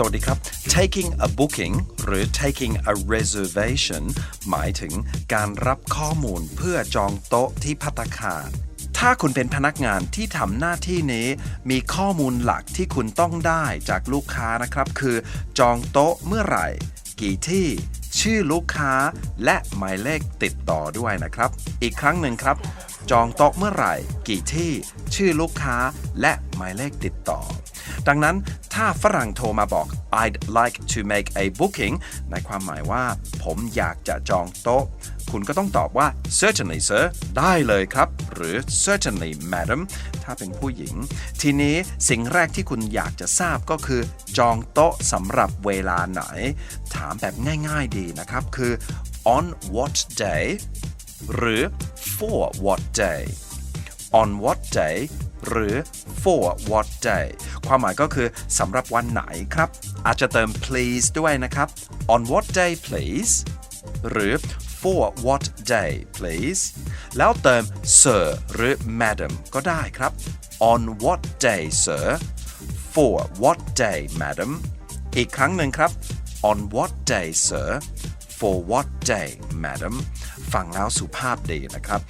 สวัสดีครับ taking a booking หรือ taking a reservation หมายถึงการรับข้อมูลเพื่อจองโต๊ะที่พัตตาคารถ้าคุณเป็นพนักงานที่ทำหน้าที่นี้ มีข้อมูลหลักที่คุณต้องได้จากลูกค้านะครับ คือ จองโต๊ะเมื่อไหร่ กี่ที่ ชื่อลูกค้า และหมายเลขติดต่อด้วยนะครับ อีกครั้งหนึ่งครับ จองโต๊ะเมื่อไหร่ กี่ที่ ชื่อลูกค้า และหมายเลขติดต่อ ดังนั้น ถ้าฝรั่งโทรมาบอก I'd like to make a booking ในความหมายว่า ผมอยากจะจองโต๊ะ คุณก็ต้องตอบว่า certainly sir ได้เลยครับ หรือ certainly madam ถ้าเป็นผู้หญิง ทีนี้สิ่งแรกที่คุณอยากจะทราบก็คือ จองโต๊ะสำหรับเวลาไหน ถามแบบง่ายๆดีนะครับ คือ on what day หรือ for what day on what day หรือ for what day ความหมายก็คือสำหรับวันไหนครับ อาจจะเติม please ด้วยนะครับ on what day please หรือ for what day please แล้วเติม sir หรือ madam ก็ได้ครับ on what day sir for what day madam อีกครั้งหนึ่งครับ on what day sir for what day madam ฟังแล้วสุภาพดีนะครับ